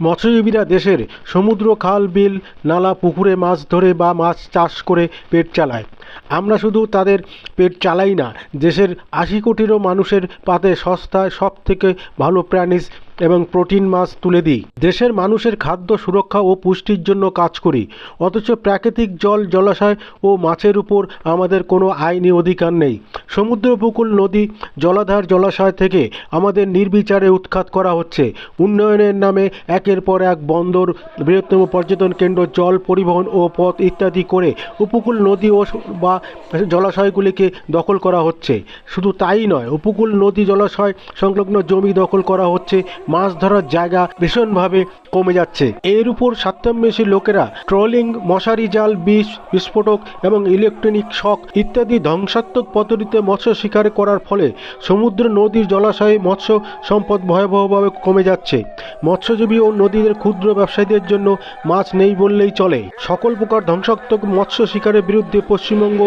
মৎস্যজীবীরা দেশের সমুদ্র খাল বিল, নালা, পুকুরে মাছ ধরে বা মাছ চাষ করে পেট চালায়। আমরা শুধু তাদের পেট চালাই না, দেশের আশি কোটিরও মানুষের পাতে সস্তায় সব থেকে ভালো প্রাণীজ এবং প্রোটিন মাছ তুলে দিই। দেশের মানুষের খাদ্য সুরক্ষা ও পুষ্টির জন্য কাজ করি, অথচ প্রাকৃতিক জল, জলাশয় ও মাছের উপর আমাদের কোনো আইনি অধিকার নেই। সমুদ্র উপকূল নদী, জলাধার, জলাশয় থেকে আমাদের নির্বিচারে উৎখাত করা হচ্ছে। উন্নয়নের নামে একের পর এক বন্দর, বৃহত্তম পর্যটন কেন্দ্র, জল পরিবহন ও পথ ইত্যাদি করে উপকূল, নদী ও বা জলাশয়গুলিকে দখল করা হচ্ছে। শুধু তাই নয়, উপকূল নদী জলাশয় সংলগ্ন জমি দখল করা হচ্ছে। মাছ ধরার জায়গা ভীষণভাবে কমে যাচ্ছে। এর উপর স্বার্থান্বেষী লোকেরা ট্রলিং, মশারি জাল, বিষ, বিস্ফোটক এবং ইলেকট্রনিক শক ইত্যাদি ধ্বংসাত্মক পদ্ধতিতে মৎস্য শিকার করার ফলে সমুদ্র নদীর জলাশয়ে মৎস্য সম্পদ ভয়াবহভাবে কমে যাচ্ছে। মৎস্যজীবী ও নদীদের ক্ষুদ্র ব্যবসায়ীদের জন্য মাছ নেই বললেই চলে। সকল প্রকার ধ্বংসাত্মক মৎস্য শিকারের বিরুদ্ধে পশ্চিমবঙ্গ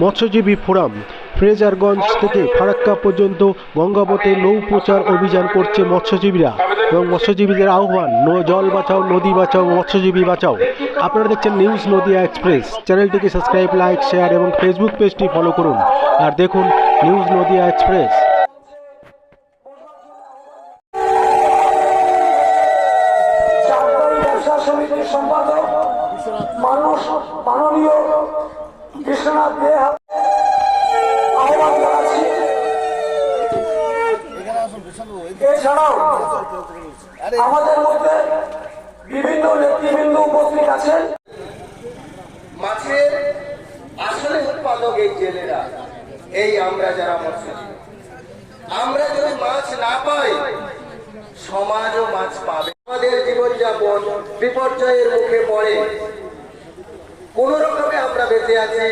মৎস্যজীবী ফোরাম ফ্রেজারগঞ্জ থেকে ফারাক্কা পর্যন্ত গঙ্গাবতে নৌ প্রচার অভিযান করছে মৎস্যজীবীরা এবং মৎস্যজীবীদের আহ্বান, ন- জল বাঁচাও, নদী বাঁচাও, মৎস্যজীবী বাঁচাও। আপনারা দেখছেন নিউজ নদিয়া এক্সপ্রেস। চ্যানেলটিকে সাবস্ক্রাইব, লাইক, শেয়ার এবং ফেসবুক পেজটি ফলো করুন। আর দেখুন নিউজ নদিয়া এক্সপ্রেস। সম্পাদক, মানুষ, মাননীয় বিশ্বনাথ এছাড়াও আমাদের মধ্যে বিভিন্ন নেতৃবৃন্দ উপস্থিত আছেন। মাছের আসলে উৎপাদক এই জেলেরা এই আমরা যারা মৎস্যজীবী আমরা যদি মাছ না পাই সমাজও মাছ পাবে। আমাদের জীবনযাপন বিপর্যয়ের মুখে পড়ে। কোন রকমে আমরা বেঁচে আছি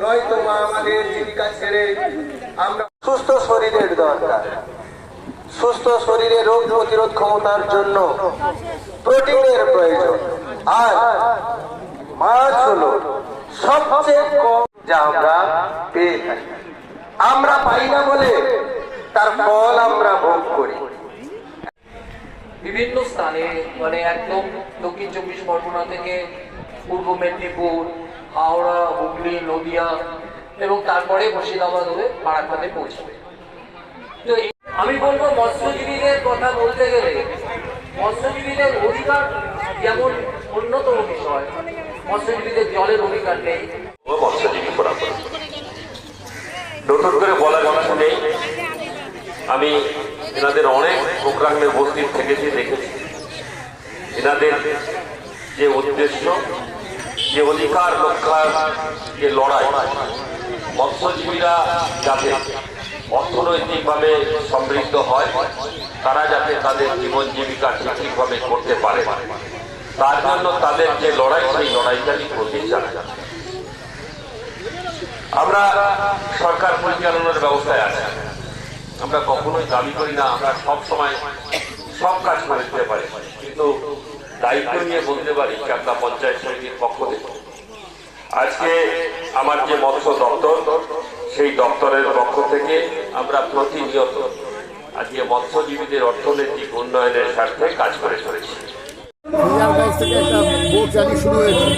নয়তো মা আমাদের জীবিকা ছেড়ে আমরা সুস্থ শরীরের দরকার। সুস্থ শরীরে রোগ প্রতিরোধ ক্ষমতার জন্য প্রোটিনের প্রয়োজন। আর মাছ হলো সবচেয়ে কম যা আমরা পেয়ে থাকি। আমরা পাই না বলে তার ফল আমরা ভোগ করি। বিভিন্ন স্থানে মানে একদম দক্ষিণ চব্বিশ পরগনা থেকে পূর্ব মেদিনীপুর, হাওড়া, হুগলি, নদিয়া এবং তারপরে মুর্শিদাবাদ হয়ে ফারাক্কাতে পৌঁছাবে। তো আমি বলব মৎস্যজীবীদের কথা বলতে গেলে মৎস্যজীবীদের অধিকার যেমন অন্যতম বিষয়, মৎস্যজীবীদের জলের অধিকার নেই। মৎস্যজীবী ফোরাম নতুন করে বলার কিছু নেই আমি এনাদের অনেক প্রোগ্রামে উপস্থিত থেকেছি, দেখেছি। এনাদের যে উদ্দেশ্য, যে অধিকার রক্ষার যে লড়াই, মৎস্যজীবীরা যাতে অর্থনৈতিকভাবে সমৃদ্ধ হয়, তারা যাতে তাদের জীবন জীবিকা ঠিকভাবে করতে পারে। তার জন্য তাদের যে লড়াই, সেই লড়াইটারই প্রতিষ্ঠা। আমরা সরকার পরিচালনার ব্যবস্থায় আছি। আমরা কখনোই দাবি করি না, আমরা সব সময় সব কাজ করে দিতে পারি। কিন্তু দায়িত্ব নিয়ে বলতে পারি চাকদা পঞ্চায়েত সমিতির পক্ষ থেকে। আজকে আমার যে মৎস্য দপ্তর সেই দপ্তরের পক্ষ থেকে আমরা প্রতিনিয়ত আজকে মৎস্যজীবীদের অর্থনৈতিক উন্নয়নের স্বার্থে কাজ করে চলেছি। থেকে একটা বোট র্যালি শুরু হয়েছে।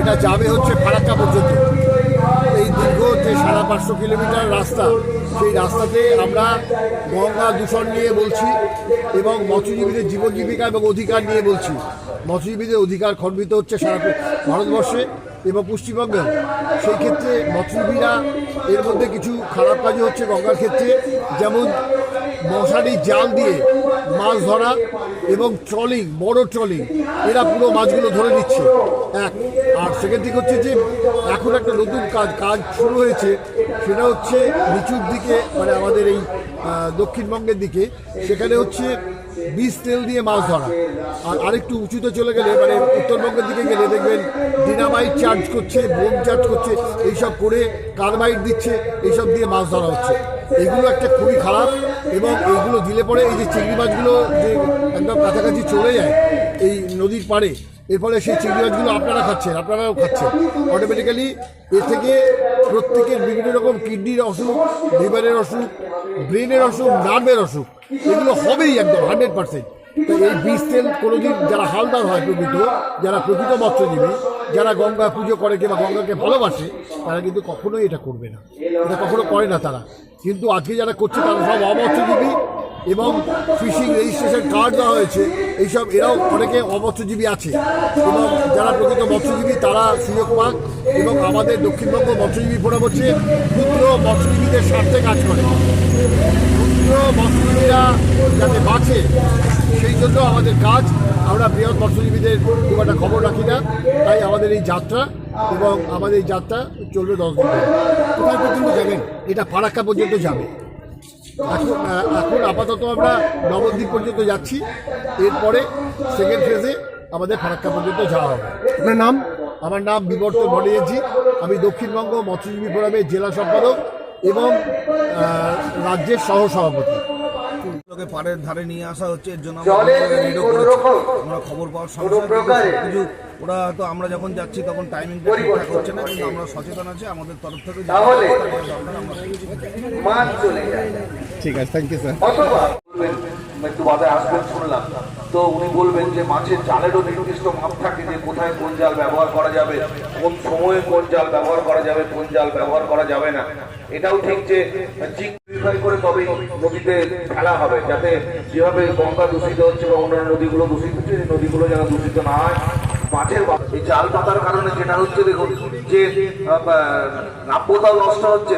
এটা যাবে হচ্ছে ফারাক্কা পর্যন্ত। এই দীর্ঘ যে সাড়ে পাঁচশো কিলোমিটার রাস্তা, সেই রাস্তাতে আমরা গঙ্গা দূষণ নিয়ে বলছি এবং মৎস্যজীবীদের জীবন জীবিকা এবং অধিকার নিয়ে বলছি। মৎস্যজীবীদের অধিকার খণ্ডিত হচ্ছে সারা ভারতবর্ষে। এবং পশ্চিমবঙ্গে সেই ক্ষেত্রে মৎস্যজীবীরা এর মধ্যে কিছু খারাপ কাজও হচ্ছে গঙ্গার ক্ষেত্রে। যেমন মশারি জাল দিয়ে মাছ ধরা এবং ট্রলিং, বড় ট্রলিং, এরা পুরো মাছগুলো ধরে নিচ্ছে। এক, আর সেকেন্ড দিক হচ্ছে যে এখন একটা নতুন কাজ কাজ শুরু হয়েছে, সেটা হচ্ছে নিচুর দিকে মানে আমাদের এই দক্ষিণবঙ্গের দিকে, সেখানে হচ্ছে বীজ তেল দিয়ে মাছ ধরা। আর আরেকটু উঁচুতে চলে গেলে মানে উত্তরবঙ্গের দিকে গেলে দেখবেন ডিনামাইট চার্জ করছে, বোম চার্জ করছে, এইসব করে কার্বাইড দিচ্ছে, এইসব দিয়ে মাছ ধরা হচ্ছে। এগুলো একটা খুবই খারাপ এবং এইগুলো দিলে পরে এই যে চিংড়ি মাছগুলো যে একদম কাছাকাছি চলে যায় এই নদীর পাড়ে এর ফলে সেই চিংড়ি আপনারা খাচ্ছেন, আপনারাও খাচ্ছেন। অটোমেটিক্যালি এর থেকে প্রত্যেকের বিভিন্ন রকম কিডনির অসুখ, লিভারের অসুখ, ব্রেনের অসুখ, নার্ভের অসুখ, এগুলো হবেই একদম, হান্ড্রেড পার্সেন্ট। তো এই বীজ তেল কোনোদিন যারা হালদার হয় প্রকৃত, যারা প্রকৃত মৎস্যজীবী, যারা গঙ্গা পুজো করে কিংবা গঙ্গাকে ভালোবাসে, তারা কিন্তু কখনোই এটা করবে না। এটা কখনো করে না তারা। কিন্তু আজকে যারা করছে তারা সব অমৎস্যজীবী এবং ফিশিং রেজিস্ট্রেশন কার্ড দেওয়া হয়েছে। এইসব এরাও অনেকে অমৎস্যজীবী আছে। এবং যারা প্রকৃত মৎস্যজীবী, তারা সুযোগ পাক এবং আমাদের দক্ষিণবঙ্গ মৎস্যজীবী ফোরাম হচ্ছে ক্ষুদ্র মৎস্যজীবীদের স্বার্থে কাজ করে। ক্ষুদ্র মৎস্যজীবীরা যাতে বাঁচে, সেই জন্য আমাদের কাজ। আমরা বৃহৎ মৎস্যজীবীদের খুব একটা খবর রাখি না। তাই আমাদের এই যাত্রা এবং আমাদের এই যাত্রা চলবে দশ দিন। কোথায় পর্যন্ত যাবেন? এটা ফারাক্কা পর্যন্ত যাবে। এখন এখন আপাতত আমরা নবদ্বীপ পর্যন্ত যাচ্ছি। এরপরে সেকেন্ড ফেজে আমাদের ফারাক্কা পর্যন্ত যাওয়া হবে। আপনার নাম? আমার নাম বিবর্ত বনিয়েছি আমি দক্ষিণবঙ্গ মৎস্যজীবী ফোরামের জেলা সম্পাদক এবং রাজ্যের সহ সভাপতি লোকে পাড়ের ধারে নিয়ে আসা হচ্ছে এর জন্য আমরা খবর পাওয়ার কোনো সঙ্গে কিছু ওরা তো আমরা যখন যাচ্ছি তখন টাইমিং ঠিকঠাক হচ্ছে না কিন্তু আমরা সচেতন আছি আমাদের তরফ থেকে আমরা ঠিক আছে থ্যাংক ইউ স্যার একটু বাদে আসবেন শুনলাম। তো উনি বলবেন যে, মাছের জালেরও নির্দিষ্ট মাপ থাকে যে, কোথায় কোন জাল ব্যবহার করা যাবে, কোন সময়ে কোন জাল ব্যবহার করা যাবে, কোন জাল ব্যবহার করা যাবে না। এটাও ঠিক যে চিক পিউরিফাই করে তবেই নদীতে ফেলা হবে, যাতে যেভাবে গঙ্গা দূষিত হচ্ছে বা অন্যান্য নদীগুলো দূষিত হচ্ছে নদীগুলো যেন দূষিত না হয়, মাছের এই জাল পাতার কারণে যেটা হচ্ছে, দেখুন, যে নাব্যতাও নষ্ট হচ্ছে।